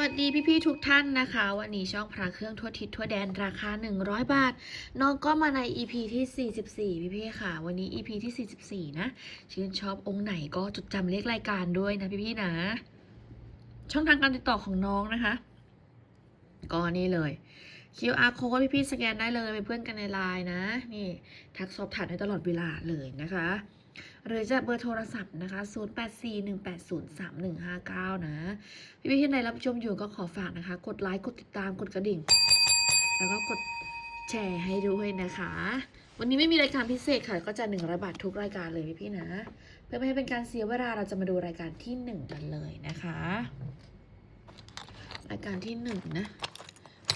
วัสดีพี่ๆทุกท่านนะคะ วันนี้ช่องพระเครื่องทั่วทิศทั่วแดนราคา 100 บาท น้องก็มาใน EP ที่ 44 พี่ๆค่ะ วันนี้ EP ที่ 44 นะ ชื่นชอบองค์ไหนก็จดจำเลขรายการด้วยนะพี่ๆนะ ช่องทางการติดต่อของน้องนะคะ ก็นี่เลย QR code พี่ๆสแกนได้เลยเป็นเพื่อนกันในไลน์นะ นี่ ทักสอบถามได้ตลอดเวลาเลยนะคะ หรือจะเบอร์โทรศัพท์นะคะ 0841803159 นะ พี่ๆที่ใดรับชมอยู่ก็ขอฝากนะคะ กดไลค์ กดติดตาม กดกระดิ่ง แล้วก็กดแชร์ให้ด้วยนะคะ วันนี้ไม่มีรายการพิเศษค่ะ ก็จะ100บาททุกรายการเลยพี่ๆนะ เพื่อไม่ให้เป็นการเสียเวลาเราจะมาดูรายการที่ 1 กันเลยนะคะ รายการที่ 1 นะ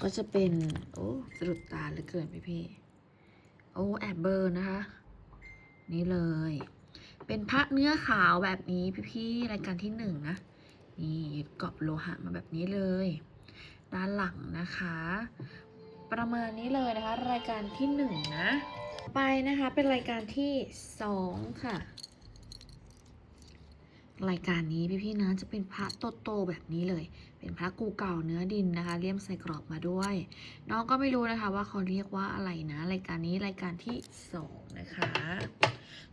ก็จะเป็น โอ้สะดุดตาเหลือเกินพี่ๆโอ้แอบเบอร์นะคะ นี่เลย เป็นพระเนื้อขาวแบบนี้พี่ๆรายการที่หนึ่งนะ นี่ยึดเกาะโลหะมาแบบนี้เลย ด้านหลังนะคะ ประมาณนี้เลยนะคะ รายการที่หนึ่งนะ ไปนะคะเป็นรายการที่สองค่ะรายการนี้พี่ๆนะจะเป็นพระโตๆแบบนี้เลย เป็นพระกูเก่าเนื้อดินนะคะ เลี่ยมใส่กรอบมาด้วย น้องก็ไม่รู้นะคะว่าเขาเรียกว่าอะไรนะ รายการนี้รายการที่สองนะคะ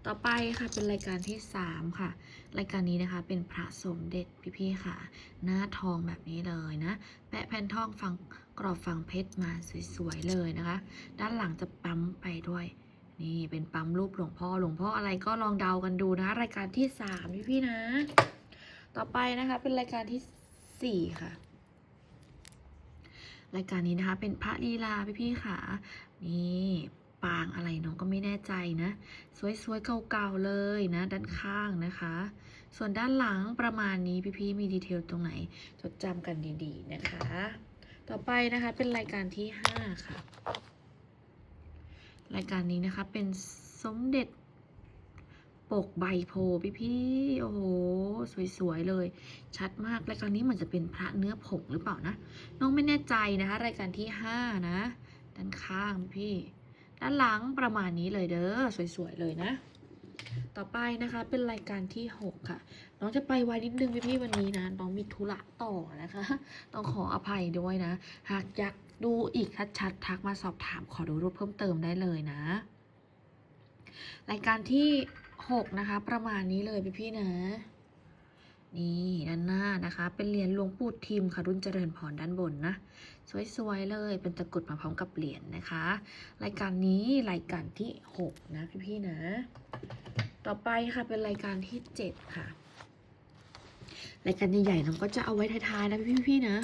ต่อไปค่ะเป็นรายการที่สามค่ะ รายการนี้นะคะเป็นพระสมเด็จพี่ๆค่ะ หน้าทองแบบนี้เลยนะ แปะแผ่นทองฟังกรอบฟังเพชรมาสวยๆเลยนะคะ ด้านหลังจะปั๊มไปด้วยนี่เป็นปั๊มรูปหลวงพ่อหลวงพ่ออะไรก็ลองเดากันดูนะรายการที่สามพี่ๆนะ ต่อไปนะคะเป็นรายการที่สี่ค่ะ รายการนี้นะคะเป็นพระลีลาพี่ๆค่ะนี่ ปางอะไรน้องก็ไม่แน่ใจนะ สวยๆเก่าๆเลยนะ ด้านข้างนะคะ ส่วนด้านหลังประมาณนี้พี่ๆมีดีเทลตรงไหน จดจำกันดีๆนะคะ ต่อไปนะคะเป็นรายการที่ 5 ค่ะ รายการนี้นะคะเป็นสมเด็จปกใบโพพี่ๆโอ้โหสวยๆเลย ชัดมากรายการนี้เหมือนจะเป็นพระเนื้อผงหรือเปล่านะ น้องไม่แน่ใจนะคะ รายการที่ 5 นะ ด้านข้างพี่ ด้านหลังประมาณนี้เลยเด้อสวยๆเลยนะ ต่อไปนะคะเป็นรายการที่ 6 ค่ะ น้องจะไปไวนิดนึงพี่ๆวันนี้นะน้องมีธุระต่อนะคะ ต้องขออภัยด้วยนะ หากอยากดูอีกชัดๆทักมาสอบถามขอดูรูปเพิ่มเติมได้เลยนะ รายการที่ 6 นะคะ ประมาณนี้เลยพี่ๆนะนี่ด้านหน้านะคะ เป็นเหรียญหลวงปู่ทิมค่ะรุ่นเจริญพรด้านบนนะ สวยๆเลยเป็นตะกรุดมาพร้อมกับเหรียญนะคะ รายการนี้รายการที่ 6 นะพี่ๆนะ ต่อไปค่ะเป็นรายการที่ 7 ค่ะรายการใหญ่ๆน้องก็จะเอาไว้ท้ายๆนะพี่ๆนะ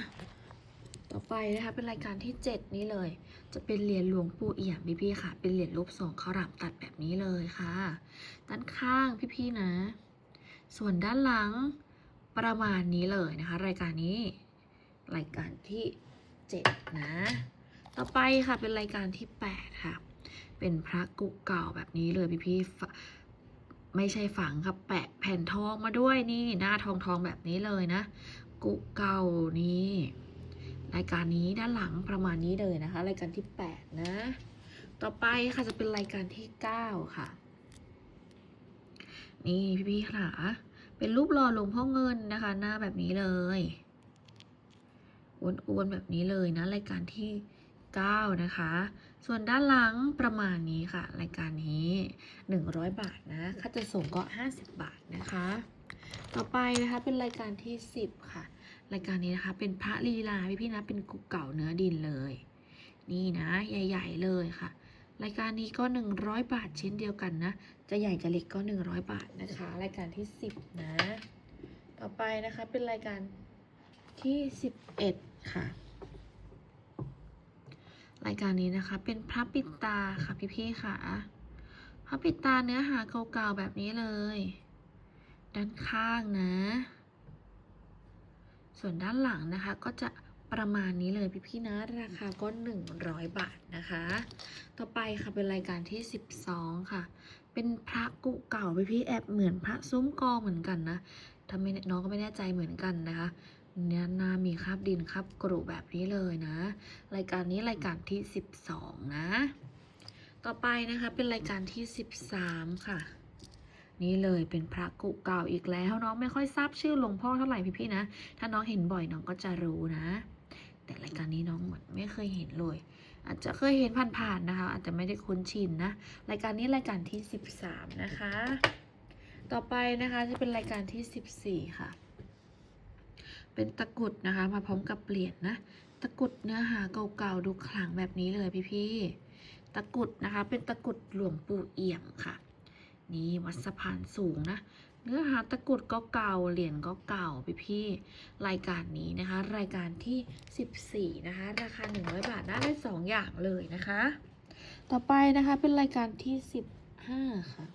ต่อไปนะคะเป็นรายการที่ 7 นี้เลย จะเป็นเหรียญหลวงปู่เอี่ยมพี่ๆค่ะ เป็นเหรียญรูปทรงข้าวหลามตัดแบบนี้เลยค่ะ ด้านข้างพี่ๆนะ ส่วนด้านหลังประมาณนี้เลยนะคะ รายการนี้รายการที่ 7 นะ ต่อไปค่ะเป็นรายการที่ 8 ค่ะ เป็นพระกุกเก่าแบบนี้เลยพี่ๆฝไม่ใช่ฝังครับแปะแผ่นทองมาด้วยนี่หน้าทองทองแบบนี้เลยนะ กุเก่านี่รายการนี้ด้านหลังประมาณนี้เลยนะคะ รายการที่ 8 นะ ต่อไปค่ะจะเป็นรายการที่ 9 ค่ะ นี่พี่ๆค่ะ เป็นรูปหล่อหลวงพ่อเงินนะคะ หน้าแบบนี้เลย อ้วนๆแบบนี้เลยนะรายการที่ 9 นะคะ ส่วนด้านหลังประมาณนี้ค่ะ รายการนี้ 100 บาทนะค่าจะส่งก็ 50 บาทนะคะ ต่อไปนะคะเป็นรายการที่ 10 ค่ะ รายการนี้นะคะเป็นพระลีลาพี่ๆนะเป็นกุกเก่าเนื้อดินเลย นี่นะ ใหญ่ ๆ เลยค่ะรายการนี้ก็ 100 บาทเช่นเดียวกันนะ จะใหญ่จะเล็กก็ 100 บาทนะคะ รายการที่ 10 นะ ต่อไปนะคะเป็นรายการที่ 11 ค่ะ รายการนี้นะคะเป็นพระปิดตาค่ะพี่ๆค่ะพระปิดตาเนื้อหาเก่าๆแบบนี้เลย ด้านข้างนะ ส่วนด้านหลังนะคะก็จะประมาณนี้เลยพี่ๆนะราคาก็ 100 บาทนะคะ ต่อไปค่ะเป็นรายการที่ 12 ค่ะ เป็นพระกุเก่าพี่ๆแอบเหมือนพระซุ้มกอเหมือนกันนะถ้าไม่น้องก็ไม่แน่ใจเหมือนกันนะคะ เนี่ยหน้ามีคราบดินคราบกรุแบบนี้เลยนะ รายการนี้รายการที่ 12 นะ ต่อไปนะคะเป็นรายการที่ 13 ค่ะ นี่เลยเป็นพระกุเก่าอีกแล้วน้องไม่ค่อยทราบชื่อหลวงพ่อเท่าไหร่พี่ๆนะ ถ้าน้องเห็นบ่อยน้องก็จะรู้นะ แต่รายการนี้น้องเหมือนไม่เคยเห็นเลย อาจจะเคยเห็นผ่านๆนะคะ อาจจะไม่ได้คุ้นชินนะรายการนี้รายการที่ 13 นะคะ ต่อไปนะคะจะเป็นรายการที่ 14 ค่ะ เป็นตะกุดนะคะ มาพร้อมกับเหรียญนะตะกุดเนื้อหาเก่าๆดูขลังแบบนี้เลยพี่ๆตะกุดนะคะ เป็นตะกุดหลวงปู่เอี่ยมค่ะ นี่วัดสะพานสูงนะเนื้อหาตะกุดก็เก่าเหรียญก็เก่าพี่ๆรายการนี้นะคะ รายการที่ 14 นะคะ ราคา 100 บาทได้ได้2อย่างเลยนะคะ ต่อไปนะคะเป็นรายการที่ 15 ค่ะ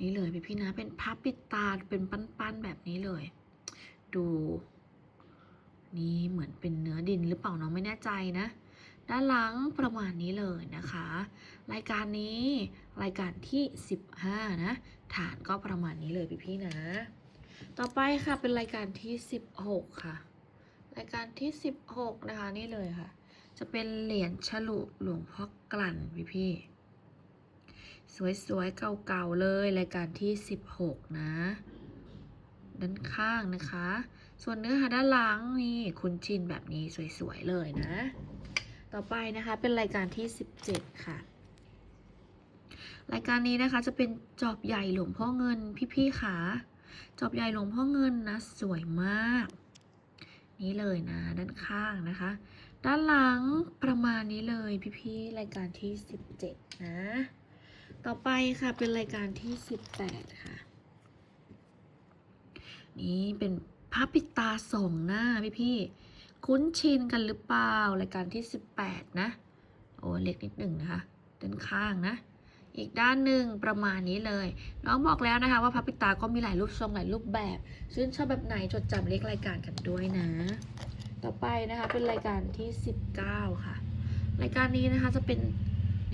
นี่เลยพี่ๆนะเป็นพับปิดตาเป็นปั้นๆแบบนี้เลย ดู นี่เหมือนเป็นเนื้อดินหรือเปล่าน้องไม่แน่ใจนะ ด้านหลังประมาณนี้เลยนะคะ รายการนี้รายการที่ 15 นะ ฐานก็ประมาณนี้เลยพี่ๆนะ ต่อไปค่ะเป็นรายการที่ 16 ค่ะ รายการที่ 16 นะคะนี่เลยค่ะ จะเป็นเหรียญฉลุหลวงพ่อกลั่นพี่ๆสวยๆ เก่าๆ เลย รายการที่ 16 นะ ด้านข้างนะคะ ส่วนเนื้อหาด้านหลังนี่คุณชินแบบนี้สวยๆเลยนะ ต่อไปนะคะเป็นรายการที่ 17 ค่ะ รายการนี้นะคะจะเป็นจอบใหญ่หลวงพ่อเงินพี่ๆค่ะจอบใหญ่หลวงพ่อเงินนะสวยมาก นี่เลยนะด้านข้างนะคะ ด้านหลังประมาณนี้เลยพี่ๆรายการที่ 17 นะ ต่อไปค่ะเป็นรายการที่ 18 ค่ะ นี่เป็นพระปิดตาสองหน้าพี่ๆคุ้นชินกันหรือเปล่ารายการที่ 18 นะ โอ้เล็กนิดหนึ่งนะคะด้านข้างนะ อีกด้านหนึ่งประมาณนี้เลย น้องบอกแล้วนะคะ ว่าพระปิดตาก็มีหลายรูปทรงหลายรูปแบบชื่นชอบแบบไหนจดจำเลขรายการกันด้วยนะ ต่อไปนะคะเป็นรายการที่ 19 ค่ะ รายการนี้นะคะจะเป็น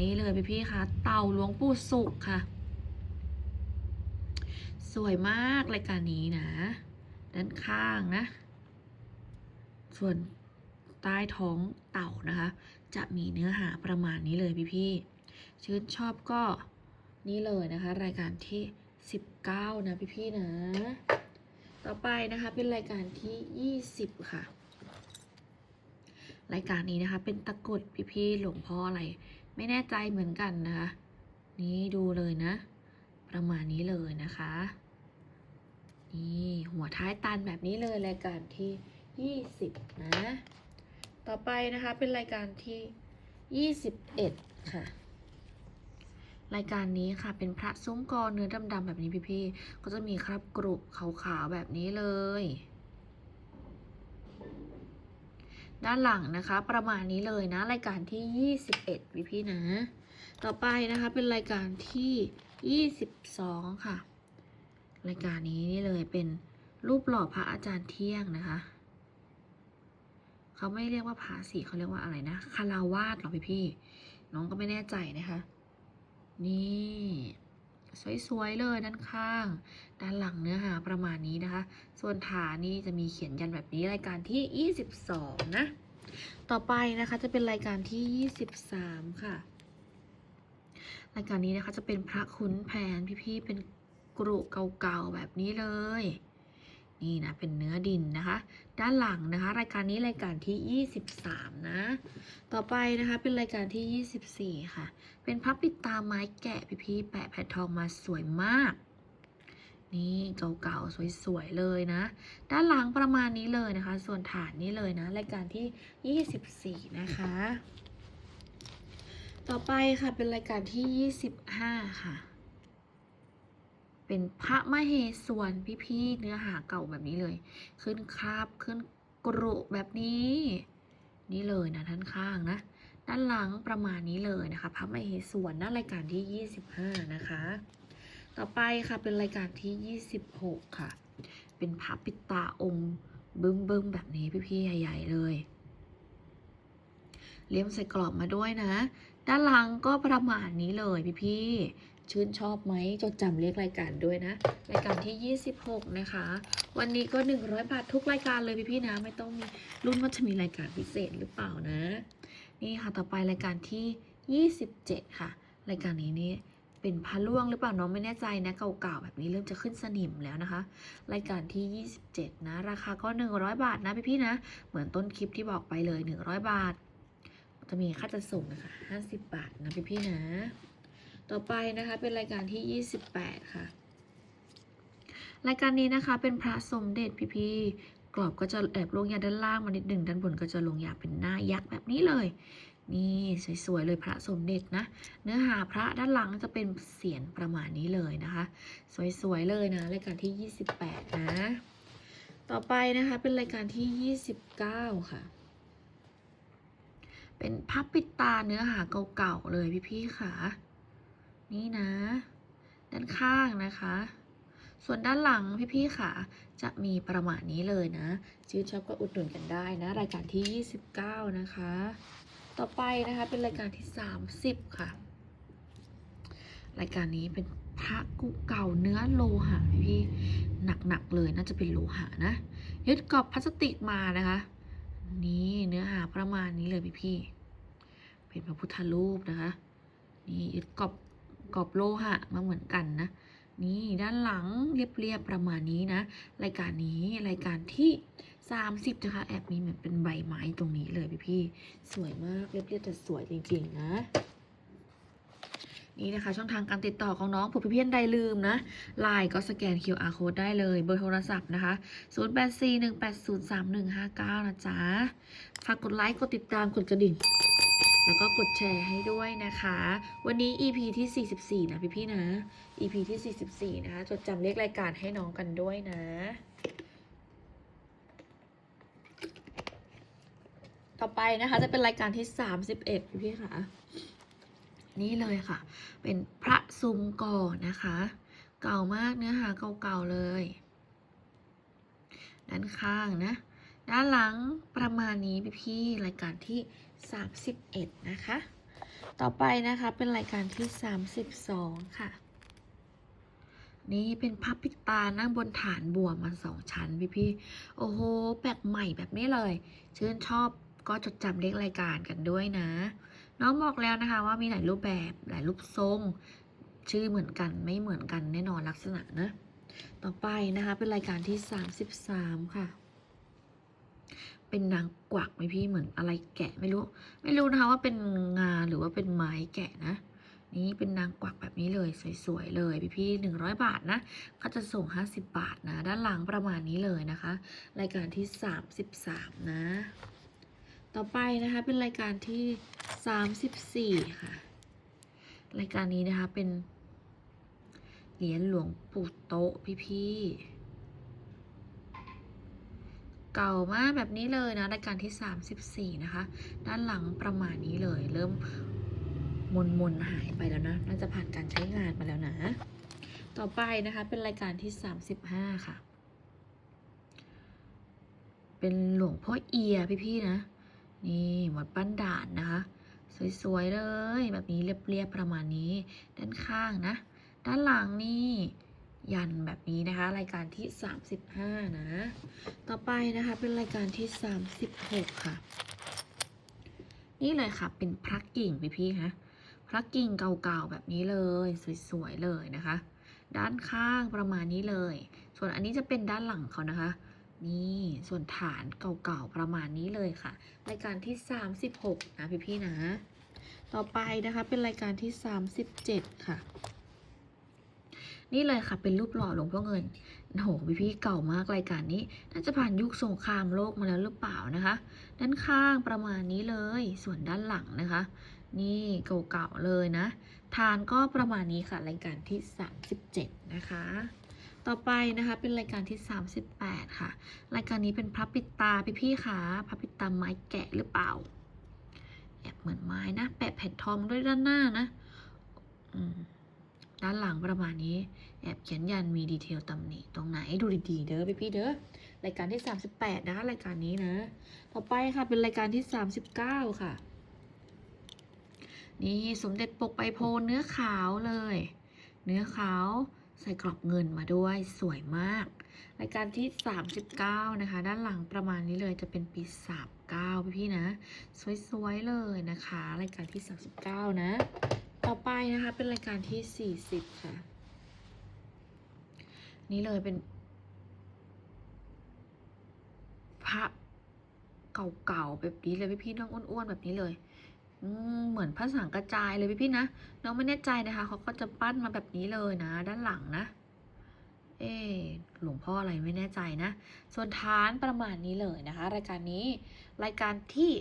นี่เลยพี่ๆคะเต่าหลวงปู่สุขค่ะ สวยมากรายการนี้นะ ด้านข้างนะ ส่วนใต้ท้องเต่านะคะ จะมีเนื้อหาประมาณนี้เลยพี่ๆชื่นชอบก็นี่เลยนะคะ รายการที่ 19 นะพี่ๆนะ ต่อไปนะคะเป็นรายการที่ 20 ค่ะ รายการนี้นะคะ เป็นตะกรุดพี่ๆหลวงพ่ออะไร ไม่แน่ใจเหมือนกันนะคะ นี่ดูเลยนะ ประมาณนี้เลยนะคะ นี่หัวท้ายตันแบบนี้เลยรายการที่ 20 นะ ต่อไปนะคะเป็นรายการที่ 21 ค่ะ รายการนี้ค่ะเป็นพระซุ้มกอเนื้อดำๆแบบนี้พี่ๆ ก็จะมีคราบกรุบขาวๆแบบนี้เลย ด้านหลังนะคะประมาณนี้เลยนะ รายการที่ 21 พี่พี่ๆนะ ต่อไปนะคะเป็นรายการที่ 22 ค่ะ รายการนี้นี่เลยเป็นรูปหล่อพระอาจารย์เที่ยงนะคะ เขาไม่เรียกว่าพระสีเขาเรียกว่าอะไรนะคาราวาสหรอพี่พี่ น้องก็ไม่แน่ใจนะคะ นี่สวยๆเลยด้านข้าง ด้านหลังเนื้อหาประมาณนี้นะคะ ส่วนฐานนี่จะมีเขียนยันแบบนี้รายการที่ 22 นะ ต่อไปนะคะจะเป็นรายการที่ 23 ค่ะ รายการนี้นะคะจะเป็นพระคุ้นแผนพี่ๆเป็นกรุเก่าๆแบบนี้เลย นี่นะเป็นเนื้อดินนะคะ ด้านหลังนะคะ รายการนี้รายการที่ 23 นะ ต่อไปนะคะเป็นรายการที่ 24 ค่ะ เป็นพับปิดตาไม้แกะพี่ๆแปะแผ่นทองมาสวยมากนี่เก่าๆสวยๆเลยนะ ด้านหลังประมาณนี้เลยนะคะ ส่วนฐานนี้เลยนะ รายการที่ 24 นะคะ ต่อไปค่ะเป็นรายการที่ 25 ค่ะ เป็นพระมเหสวนพี่ๆเนื้อหาเก่าแบบนี้เลย ขึ้นคาบขึ้นกรุแบบนี้ นี่เลยนะท่านข้างนะ ด้านหลังประมาณนี้เลยนะคะ พระมเหสวนนะรายการที่ 25 นะคะ ต่อไปค่ะเป็นรายการที่ 26 ค่ะ เป็นพระปิตาองค์บึ้มบึ้มๆแบบนี้พี่ๆใหญ่ ๆ เลย เลี่ยมใส่กรอบมาด้วยนะ ด้านหลังก็ประมาณนี้เลยพี่ๆชื่นชอบไหมจดจำเลขรายการด้วยนะ รายการที่ 26 นะคะ วันนี้ก็ 100 บาททุกรายการเลยพี่ๆนะ ไม่ต้องมีรุ่นว่าจะมีรายการพิเศษหรือเปล่านะ นี่ค่ะต่อไปรายการที่ 27 ค่ะ รายการนี้นี่เป็นพระล่วงหรือเปล่าน้องไม่แน่ใจนะเก่าๆแบบนี้เริ่มจะขึ้นสนิมแล้วนะคะ รายการที่ 27 นะ ราคาก็ 100 บาทนะพี่ๆนะ เหมือนต้นคลิปที่บอกไปเลย 100 บาท จะมีค่าจัดส่งนะคะ50 บาทนะพี่ๆนะ ต่อไปนะคะเป็นรายการที่ 28 ค่ะ รายการนี้นะคะเป็นพระสมเด็จพี่ๆกรอบก็จะแอบลงยาด้านล่างมานิดหนึ่งด้านบนก็จะลงยาเป็นหน้ายักษ์แบบนี้เลย นี่สวยๆเลยพระสมเด็จนะ เนื้อหาพระด้านหลังจะเป็นเสียงประมาณนี้เลยนะคะ สวยๆเลยนะรายการที่ 28 นะ ต่อไปนะคะเป็นรายการที่ 29 ค่ะ เป็นพับปิดตาเนื้อหาเก่าๆเลยพี่ๆค่ะ นี่นะ ด้านข้างนะคะ ส่วนด้านหลังพี่ๆค่ะ จะมีประมาณนี้เลยนะชื่นชอบก็อุดหนุนกันได้นะ รายการที่ 29 นะคะ ต่อไปนะคะเป็นรายการที่ 30 ค่ะ รายการนี้เป็นพระกุเก่าเนื้อโลหะพี่หนักๆเลยน่าจะเป็นโลหะนะยึดกรอบพลาสติกมานะคะ นี่เนื้อหาประมาณนี้เลยพี่พี่เป็นพระพุทธรูปนะคะ นี่ยึดกรอบกรอบโลหะมาเหมือนกันนะ นี่ด้านหลังเรียบๆประมาณนี้นะ รายการนี้รายการที่ 30นะคะแอบมีเหมือนเป็นใบไม้ตรงนี้เลยพี่พี่สวยมากเรียบๆแต่สวยจริงๆนะ นี่นะคะ ช่องทางการติดต่อของน้องผู้พิเพี้ยนใดลืมนะไลน์ก็สแกน QR code ได้เลยเบอร์โทรศัพท์นะคะ 0841803159 นะจ๊ะฝากกดไลค์ กดติดตาม กดกระดิ่ง แล้วก็กดแชร์ให้ด้วยนะคะ วันนี้ EP ที่ 44 นะพี่ๆนะ EP ที่ 44 นะคะจดจำเลขรายการให้น้องกันด้วยนะต่อไปนะคะจะเป็นรายการที่ 31 พี่ๆค่ะ นี่เลยค่ะ เป็นพระซุมก่อนะคะ เก่ามากเนื้อหาเก่าๆเลย ด้านข้างนะ ด้านหลังประมาณนี้พี่ๆรายการที่ 31 นะคะ ต่อไปนะคะเป็นรายการที่ 32 ค่ะนี่เป็นพับปิดตานั่งบนฐานบัวมาสองชั้นพี่ๆโอ้โห แปลกใหม่แบบนี้เลย ชื่นชอบก็จดจำเลขรายการกันด้วยนะ น้องบอกแล้วนะคะว่ามีหลายรูปแบบหลายรูปทรง ชื่อเหมือนกันไม่เหมือนกันแน่นอนลักษณะนะต่อไปนะคะ เป็นรายการที่ 33 ค่ะ เป็นนางกวักไหมพี่เหมือนอะไรแกะไม่รู้ ไม่รู้นะคะว่าเป็นงาหรือว่าเป็นไม้แกะนะ นี่เป็นนางกวักแบบนี้เลยสวยๆเลยพี่พี่หนึ่งร้อยบาทนะก็จะส่ง50บบาทนะ ด้านหลังประมาณนี้เลยนะคะ รายการที่33นะ ต่อไปนะคะเป็นรายการที่34ค่ะ รายการนี้นะคะเป็นเหรียญหลวงปู่โตะพี่ๆเก่ามากแบบนี้เลยนะรายการที่34นะคะ ด้านหลังประมาณนี้เลย เริ่มมนมนหายไปแล้วนะ น่าจะผ่านการใช้งานมาแล้วนะ ต่อไปนะคะเป็นรายการที่35ค่ะ เป็นหลวงพ่อเอียพี่ๆนะ นี่วัดบ้นด่านนะคะ สวยๆเลย แบบนี้เรียบๆประมาณนี้ ด้านข้างนะ ด้านหลังนี่ยันแบบนี้นะคะ รายการที่ 35 นะ ต่อไปนะคะเป็นรายการที่ 36 ค่ะ นี่เลยค่ะเป็นพระกิ่งพี่ๆฮะพระกิ่งเก่าๆแบบนี้เลย สวยๆเลยนะคะ ด้านข้างประมาณนี้เลย ส่วนอันนี้จะเป็นด้านหลังเขานะคะ นี่ส่วนฐานเก่าๆประมาณนี้เลยค่ะ รายการที่ 36 นะพี่ๆนะ ต่อไปนะคะเป็นรายการที่ 37 ค่ะ นี่เลยค่ะเป็นรูปหล่อหลวงพ่อเงินโอ้โหพี่ๆเก่ามากรายการนี้ น่าจะผ่านยุคสงครามโลกมาแล้วหรือเปล่านะคะ ด้านข้างประมาณนี้เลย ส่วนด้านหลังนะคะ นี่เก่าๆเลยนะฐานก็ประมาณนี้ค่ะรายการที่ 37 นะคะ ต่อไปนะคะเป็นรายการที่ 38 ค่ะ รายการนี้เป็นพระปิดตาพี่ๆค่ะพระปิดตาไม้แกะหรือเปล่า แอบเหมือนไม้นะ แปะแผ่นทองด้วยด้านหน้านะด้านหลังประมาณนี้ แอบเขียนยันมีดีเทลตำหนิตรงไหนดูดีๆ เด้อพี่ๆเด้อรายการที่ 38 นะคะรายการนี้นะ ต่อไปค่ะเป็นรายการที่ 39 ค่ะ นี่สมเด็จปกใบโพเนื้อขาวเลย เนื้อขาว ใส่กรอบเงินมาด้วยสวยมาก รายการที่ 39 นะคะ ด้านหลังประมาณนี้เลยจะเป็นปี 39 พี่นะ สวยๆเลยนะคะ รายการที่ 39 นะ ต่อไปนะคะเป็นรายการที่สี่สิบค่ะ นี่เลยเป็น พระเก่าๆแบบนี้เลยพี่พี่ๆน้องอ้วนๆแบบนี้เลย เหมือนพระสังกระจายเลยพี่พี่นะ น้องไม่แน่ใจนะคะ เขาก็จะปั้นมาแบบนี้เลยนะ ด้านหลังนะ เอหลวงพ่ออะไรไม่แน่ใจนะ ส่วนฐานประมาณนี้เลยนะคะ รายการนี้ รายการที่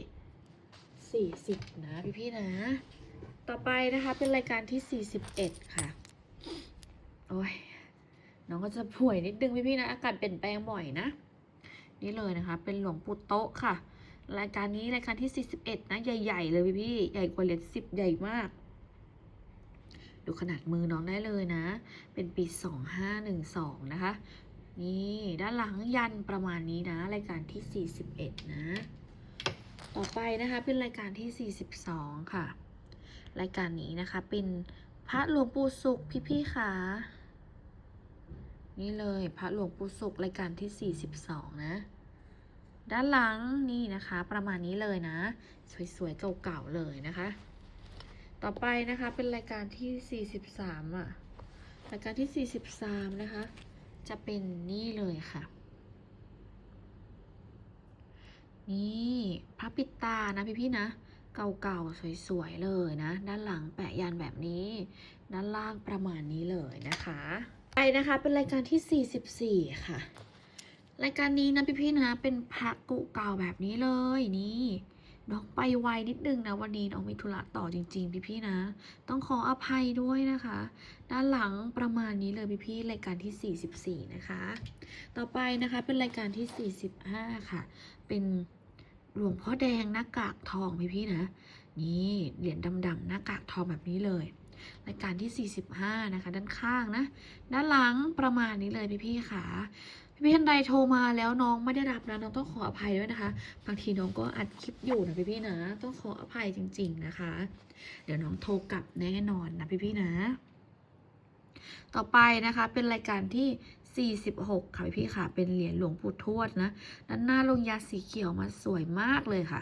40 นะ พี่พี่นะ ต่อไปนะคะเป็นรายการที่ 41 ค่ะ โอ้ย น้องก็จะป่วยนิดนึงพี่พี่นะ อากาศเปลี่ยนแปลงบ่อยนะ นี่เลยนะคะ เป็นหลวงปู่โต๊ะค่ะ รายการนี้รายการที่ 41 นะ ใหญ่ ๆ เลยพี่พี่ใหญ่กว่าเหรียญ10 ใหญ่มาก ดูขนาดมือน้องได้เลยนะ เป็นปี 2512 นะคะ นี่ด้านหลังยันประมาณนี้นะ รายการที่ 41 นะ ต่อไปนะคะเป็นรายการที่ 42 ค่ะ รายการนี้นะคะเป็นพระหลวงปู่สุขพี่ๆค่ะนี่เลยพระหลวงปู่สุขรายการที่ 42 นะ ด้านหลังนี่นะคะ ประมาณนี้เลยนะ สวยๆเก่าๆเลยนะคะ ต่อไปนะคะเป็นรายการที่ 43อะรายการที่ 43 นะคะ จะเป็นนี่เลยค่ะ นี่พระปิดตานะพี่ๆนะเก่าๆ สวยๆ เลยนะ ด้านหลังแปะยันแบบนี้ ด้านล่างประมาณนี้เลยนะคะ ไปนะคะเป็นรายการที่ 44 ค่ะ รายการนี้นะพี่ๆนะ เป็นพระกุเก่าแบบนี้เลยนี่น้องไปไวนิดนึงนะวันนี้น้องมีธุระต่อจริง ๆ พี่ๆนะ ต้องขออภัยด้วยนะคะ ด้านหลังประมาณนี้เลยพี่ๆรายการที่ 44 นะคะ ต่อไปนะคะเป็นรายการที่ 45 ค่ะ เป็นหลวงพ่อแดงหน้ากากทองพี่ๆนะ นี่เหรียญดำๆหน้ากากทองแบบนี้เลยรายการที่ 45 นะคะ ด้านข้างนะ ด้านหลังประมาณนี้เลยพี่ๆค่ะ พี่ท่านใดโทรมาแล้วน้องไม่ได้รับนะน้องต้องขออภัยด้วยนะคะ บางทีน้องก็อัดคลิปอยู่นะพี่ๆนะ ต้องขออภัยจริง ๆนะคะ เดี๋ยวน้องโทรกลับแน่นอนนะพี่ๆนะ ต่อไปนะคะเป็นรายการที่ 46 ค่ะพี่ๆค่ะ เป็นเหรียญหลวงปู่ทวดนะด้านหน้าลงยาสีเขียวมาสวยมากเลยค่ะ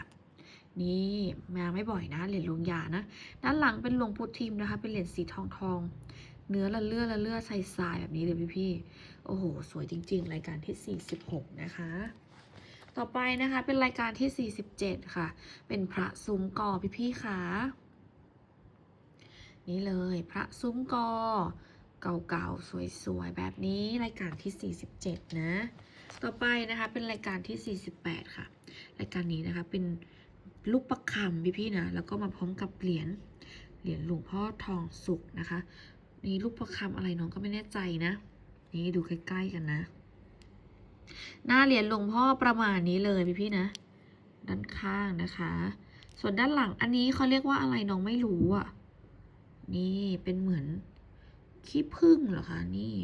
นี่มาไม่บ่อยนะเหรียญลงยานะ ด้านหลังเป็นหลวงปู่ทิมนะคะ เป็นเหรียญสีทองทอง เนื้อละเลือละเลือใส่ทรายแบบนี้เลยพี่ๆ โอ้โห สวยจริง ๆ รายการที่ 46 นะคะ ต่อไปนะคะเป็นรายการที่ 47 ค่ะ เป็นพระซุ้มกอพี่ๆค่ะนี่เลยพระซุ้มกอเก่าๆ สวยๆ แบบนี้รายการที่ 47 นะ ต่อไปนะคะเป็นรายการที่ 48 ค่ะ รายการนี้นะคะเป็นลูกประคำพี่ๆนะ แล้วก็มาพร้อมกับเหรียญ เหรียญหลวงพ่อทองสุกนะคะ นี่ลูกประคำอะไรน้องก็ไม่แน่ใจนะ นี่ดูใกล้ๆกันนะ หน้าเหรียญหลวงพ่อประมาณนี้เลยพี่ๆนะ ด้านข้างนะคะ ส่วนด้านหลังอันนี้เขาเรียกว่าอะไรน้องไม่รู้อะ นี่เป็นเหมือนขี้ผึ้งเหรอคะนี่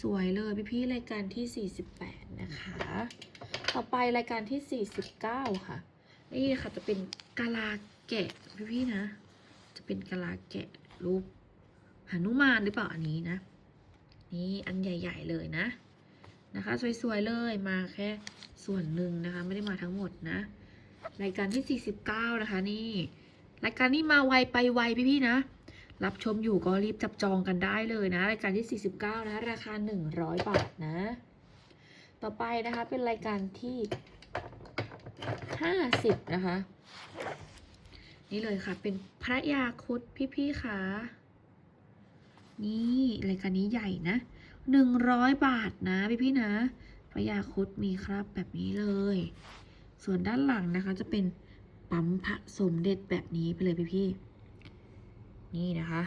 สวยๆเลยพี่ๆรายการที่ 48 นะคะ ต่อไปรายการที่ 49 ค่ะ นี่ค่ะจะเป็นกะลาแกะพี่ๆนะ จะเป็นกะลาแกะรูปหนุมานหรือเปล่าอันนี้นะ นี่อันใหญ่ ๆ เลยนะนะคะ สวย ๆ เลยมาแค่ส่วนหนึ่งนะคะ ไม่ได้มาทั้งหมดนะ รายการที่ 49 นะคะ นี่ รายการนี้มาไวไปไวพี่ๆนะ รับชมอยู่ก็รีบจับจองกันได้เลยนะ รายการที่ 49 นะราคา 100 บาทนะ ต่อไปนะคะเป็นรายการที่ 50 นะคะ นี่เลยค่ะเป็นพระยาคุดพี่ๆค่ะ นี่รายการนี้ใหญ่นะ100บาทนะพี่ๆนะพระยาคุดมีครับแบบนี้เลย ส่วนด้านหลังนะคะจะเป็นปั๊มพระสมเด็จแบบนี้ไปเลยพี่ๆนี่นะคะ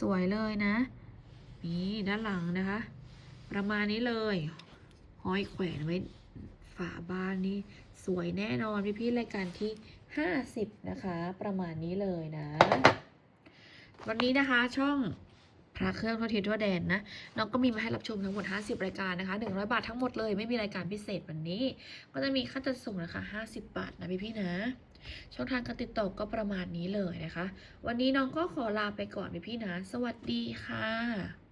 สวยๆเลยนะ นี่ด้านหลังนะคะ ประมาณนี้เลยห้อยแขวนไว้ฝาบ้านนี่สวยแน่นอนพี่พี่รายการที่ 50 นะคะ ประมาณนี้เลยนะ วันนี้นะคะช่องพระเครื่องทอดทิศทั่วแดนนะน้องก็มีมาให้รับชมทั้งหมด 50 รายการนะคะ 100 บาททั้งหมดเลยไม่มีรายการพิเศษวันนี้ ก็จะมีค่าจัดส่งนะคะ 50 บาทนะพี่พี่นะ ช่องทางการติดต่อก็ประมาณนี้เลยนะคะ วันนี้น้องก็ขอลาไปก่อนพี่พี่นะ สวัสดีค่ะ